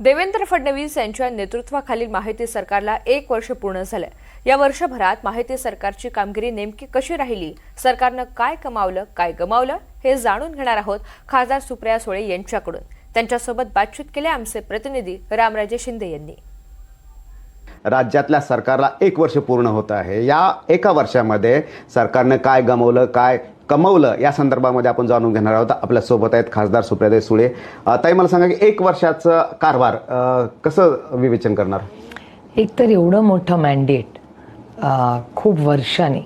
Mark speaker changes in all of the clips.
Speaker 1: देवेंद्र फडणवीस यांच्या नेतृत्वाखालील माहिती सरकारला एक वर्ष पूर्ण झालं. या वर्षभरात माहिती सरकारची कामगिरी नेमकी कशी राहिली? सरकारनं काय कमावलं काय गमावलं? हे जाणून घेणार आहोत खासदार सुप्रिया सुळे यांच्याकडून. त्यांच्यासोबत बातचीत केले आमचे प्रतिनिधी रामराजे शिंदे यांनी.
Speaker 2: राज्यातल्या सरकारला एक वर्ष पूर्ण होत आहे. या एका वर्षामध्ये सरकारनं काय गमवलं काय कमवलं या संदर्भामध्ये आपण जाणून घेणार आहोत. आपल्यासोबत आहेत खासदार सुप्रियादेव सुळे. ताई मला सांगा की एक वर्षाचं कारभार कसं विवेचन करणार?
Speaker 3: एक तर एवढं मोठं मॅन्डेट खूप वर्षांनी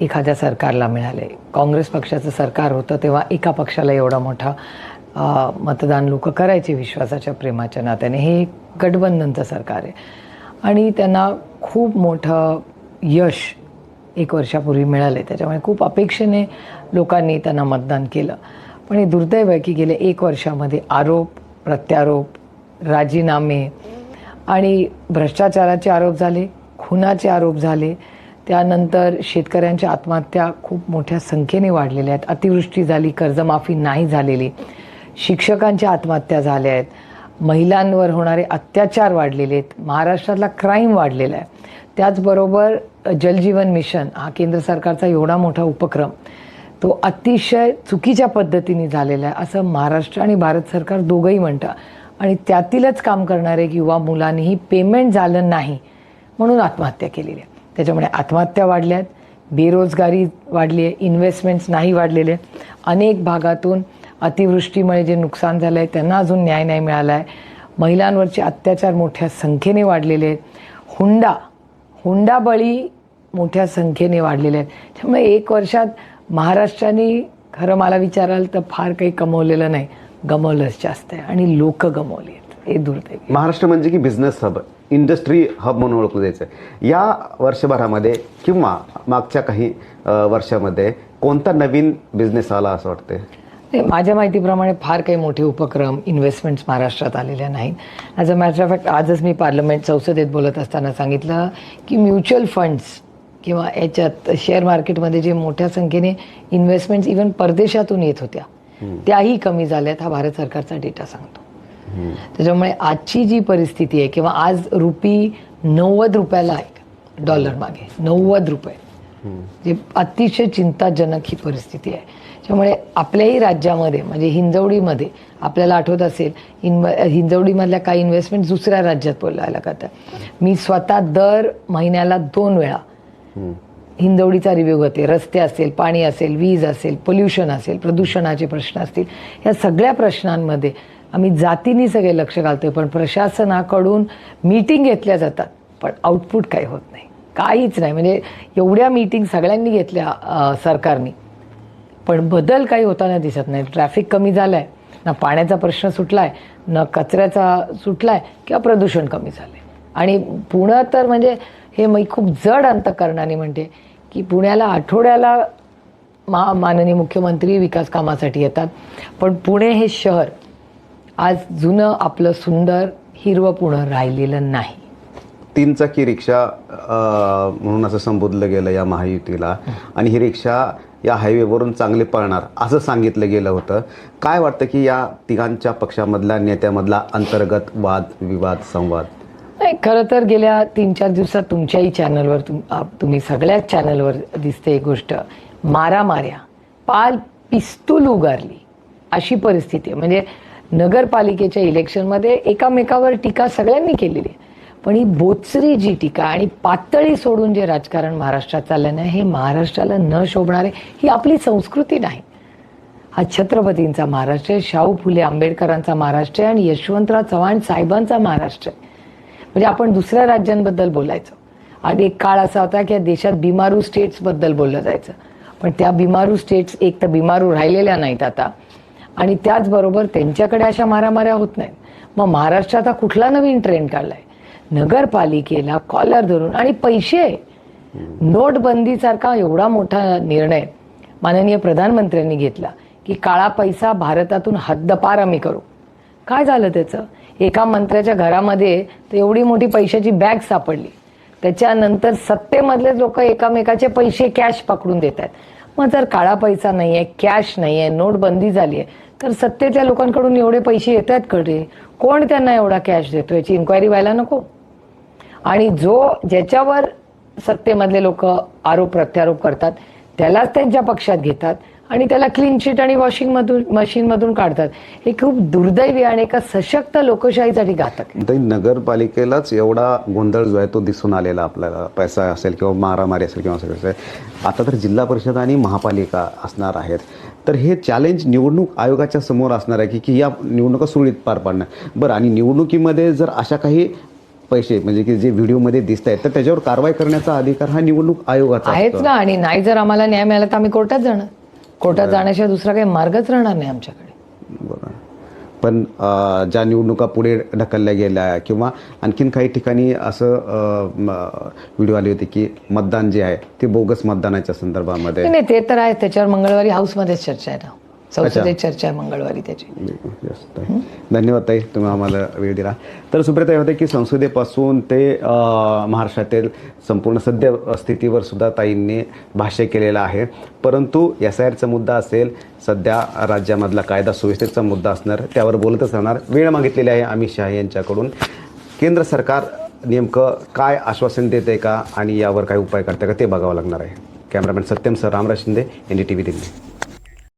Speaker 3: एखाद्या सरकारला मिळाले. काँग्रेस पक्षाचं सरकार होतं तेव्हा एका पक्षाला एवढा मोठा मतदान लोक करायचे विश्वासाच्या प्रेमाच्या नात्याने. हे एक गठबंधनचं सरकार आहे. आणि त्यांना खूप मोठं यश एक वर्षापूर्वी मिळाले. त्याच्यामुळे खूप अपेक्षेने लोकांनी त्यांना मतदान केलं. पण हे दुर्दैव आहे की गेल्या एक वर्षामध्ये आरोप प्रत्यारोप राजीनामे आणि भ्रष्टाचाराचे आरोप झाले खुनाचे आरोप झाले. त्यानंतर शेतकऱ्यांच्या आत्महत्या खूप मोठ्या संख्येने वाढलेल्या आहेत. अतिवृष्टी झाली कर्जमाफी नाही झालेली. शिक्षकांच्या आत्महत्या झाल्या आहेत. महिलांवर होणारे अत्याचार वाढलेले आहेत. महाराष्ट्रातला क्राईम वाढलेला आहे. त्याचबरोबर जलजीवन मिशन हा केंद्र सरकारचा एवढा मोठा उपक्रम तो अतिशय चुकीच्या पद्धतीने झालेला आहे. असं महाराष्ट्र आणि भारत सरकार दोघंही म्हणतं. आणि त्यातीलच काम करणारे युवा मुलांनीही पेमेंट झालं नाही म्हणून आत्महत्या केलेली आहे. त्याच्यामुळे आत्महत्या वाढल्या आहेत बेरोजगारी वाढली आहे इन्व्हेस्टमेंट्स नाही वाढलेले अनेक भागातून अतिवृष्टीमुळे जे नुकसान झालं आहे त्यांना अजून न्याय नाही मिळाला आहे महिलांवरचे अत्याचार मोठ्या संख्येने वाढलेले आहेत. हुंडा हुंडा बळी मोठ्या संख्येने वाढलेले आहेत. त्यामुळे एक वर्षात महाराष्ट्राने खरं मला विचाराल तर फार काही कमवलेलं नाही. गमवलंच जास्त आहे आणि लोक गमवली आहेत. हे दुर्दैवी
Speaker 2: महाराष्ट्र म्हणजे की बिझनेस हब इंडस्ट्री हब म्हणून ओळखलं जायचं या वर्षभरामध्ये किंवा मागच्या काही वर्षामध्ये कोणता नवीन बिझनेस आला असं वाटतंय?
Speaker 3: नाही, माझ्या माहितीप्रमाणे फार काही मोठे उपक्रम इन्व्हेस्टमेंट्स महाराष्ट्रात आलेल्या नाहीत. As a matter of fact आजच मी पार्लमेंट संसदेत बोलत असताना सांगितलं की म्युच्युअल फंड्स किंवा याच्यात शेअर मार्केटमध्ये जे मोठ्या संख्येने इन्व्हेस्टमेंट्स इवन परदेशातून येत होत्या त्याही कमी झाल्यात हा भारत सरकारचा डेटा सांगतो. त्याच्यामुळे आजची जी परिस्थिती आहे किंवा आज रुपी नव्वद रुपयाला आहे डॉलर मागे नव्वद रुपये. जे अतिशय चिंताजनक ही परिस्थिती आहे. त्यामुळे आपल्याही राज्यामध्ये म्हणजे हिंजवडीमध्ये आपल्याला आठवत असेल इन्व हिंजवडीमधल्या काही इन्व्हेस्टमेंट दुसऱ्या राज्यात बोलायला करतात. मी स्वतः दर महिन्याला दोन वेळा हिंजवडीचा रिव्ह्यू घेते. रस्ते असेल पाणी असेल वीज असेल पोल्युशन असेल प्रदूषणाचे प्रश्न असतील. या सगळ्या प्रश्नांमध्ये आम्ही जातीने सगळे लक्ष घालतोय पण प्रशासनाकडून मीटिंग घेतल्या जातात. पण आउटपुट काही होत नाही. काहीच नाही. म्हणजे एवढ्या मीटिंग सगळ्यांनी घेतल्या सरकारनी. पण बदल काही होताना दिसत नाही. ट्रॅफिक कमी झालं आहे ना पाण्याचा प्रश्न सुटला आहे ना कचऱ्याचा सुटला आहे किंवा प्रदूषण कमी झालं आहे आणि पुणं तर म्हणजे हे मी खूप जड अंतकरणाने म्हणते की पुण्याला आठवड्याला मा माननीय मुख्यमंत्री विकास कामासाठी येतात. पण पुणे हे शहर आज जुनं आपलं सुंदर हिरवं पुणं राहिलेलं नाही.
Speaker 2: तीन चाकी रिक्षा म्हणून असं संबोधलं गेलं या महायुतीला. आणि ही रिक्षा या हायवेवरून चांगले पळणार असं सांगितलं गेलं होतं. काय वाटतं की या तिघांच्या पक्षामधल्या नेत्यामधला अंतर्गत वाद विवाद संवाद?
Speaker 3: नाही खरं तर गेल्या तीन चार दिवसात तुमच्याही चॅनलवर तुम तुम्ही सगळ्याच चॅनलवर दिसते एक गोष्ट. मारामाऱ्या पाल पिस्तूल उगारली अशी परिस्थिती आहे. म्हणजे नगरपालिकेच्या इलेक्शनमध्ये एकामेकावर टीका सगळ्यांनी केलेली आहे. पण ही बोचरी जी टीका आणि पातळी सोडून जे राजकारण महाराष्ट्रात चाललं नाही हे महाराष्ट्राला न शोभणारे ही आपली संस्कृती नाही. हा छत्रपतींचा महाराष्ट्र आहे शाहू फुले आंबेडकरांचा महाराष्ट्र आहे आणि यशवंतराव चव्हाण साहेबांचा महाराष्ट्र आहे. म्हणजे आपण दुसऱ्या राज्यांबद्दल बोलायचो. आणि एक काळ असा होता की या देशात बिमारू स्टेट्सबद्दल बोललं जायचं. पण त्या बिमारू स्टेट्स एक तर बिमारू राहिलेल्या नाहीत आता. आणि त्याचबरोबर त्यांच्याकडे अशा मारामाऱ्या होत नाहीत. मग महाराष्ट्रात हा कुठला नवीन ट्रेंड काढलाय? नगरपालिकेला कॉलर धरून आणि पैसे. नोटबंदीसारखा एवढा मोठा निर्णय माननीय प्रधानमंत्र्यांनी घेतला की काळा पैसा भारतातून हद्दपार आम्ही करू. काय झालं त्याचं? एका मंत्र्याच्या घरामध्ये तर एवढी मोठी पैशाची बॅग सापडली. त्याच्यानंतर सत्तेमधले लोक एकामेकाचे पैसे कॅश पकडून देत आहेत मग जर काळा पैसा नाही आहे कॅश नाही आहे नोटबंदी झाली आहे तर सत्तेच्या लोकांकडून एवढे पैसे येत आहेत कडे कोण त्यांना एवढा कॅश देतो याची इन्क्वायरी व्हायला नको. आणि जो ज्याच्यावर सत्तेमधले लोक आरोप प्रत्यारोप करतात त्यालाच त्यांच्या पक्षात घेतात. आणि त्याला क्लीन शीट आणि वॉशिंग मधून मशीनमधून काढतात. हे खूप दुर्दैवी आणि एका सशक्त लोकशाहीसाठी घातक आहे.
Speaker 2: तर नगरपालिकेलाच एवढा गोंधळ जो आहे तो दिसून आलेला आपल्याला. पैसा असेल किंवा मारामारी असेल किंवा सगळं असेल आता तर जिल्हा परिषद आणि महापालिका असणार आहेत. तर हे चॅलेंज निवडणूक आयोगाच्या समोर असणार आहे की की या निवडणुका सुरळीत पार पाडणं. बरं आणि निवडणुकीमध्ये जर अशा काही पैसे म्हणजे की जे व्हिडिओमध्ये दिसत आहेत तर त्याच्यावर कारवाई करण्याचा अधिकार हा निवडणूक आयोगाचा
Speaker 3: आहेच
Speaker 2: असतो.
Speaker 3: ना आणि नाही जर आम्हाला न्याय मिळाला तर आम्ही कोर्टात जाणार. कोर्टात जाण्याशिवाय दुसरा काही मार्गच राहणार नाही आमच्याकडे.
Speaker 2: बरं. पण ज्या निवडणुका पुढे ढकलल्या गेल्या किंवा आणखीन काही ठिकाणी असं व्हिडिओ आले होते की मतदान जे आहे ते बोगस मतदानाच्या संदर्भामध्ये.
Speaker 3: नाही, ते तर आहे. त्याच्यावर मंगळवारी हाऊसमध्येच चर्चा आहे ना. संसदेत चर्चा आहे मंगळवारी त्याची.
Speaker 2: धन्यवाद ताई तुम्ही आम्हाला वेळ दिला. तर सुप्रिया होते की संसदेपासून ते महाराष्ट्रातील संपूर्ण सद्य स्थितीवर सुद्धा ताईंनी भाष्य केलेलं आहे. परंतु एस आय आरचा मुद्दा असेल सध्या राज्यामधला कायदा सुव्यवस्थेचा मुद्दा असणार त्यावर बोलतच राहणार. वेळ मागितलेली आहे अमित शहा यांच्याकडून. केंद्र सरकार नेमकं काय आश्वासन देते का आणि यावर काय उपाय करते का ते बघावं लागणार आहे. Cameraman Satyam sir Ramraj Shinde N D T V Delhi.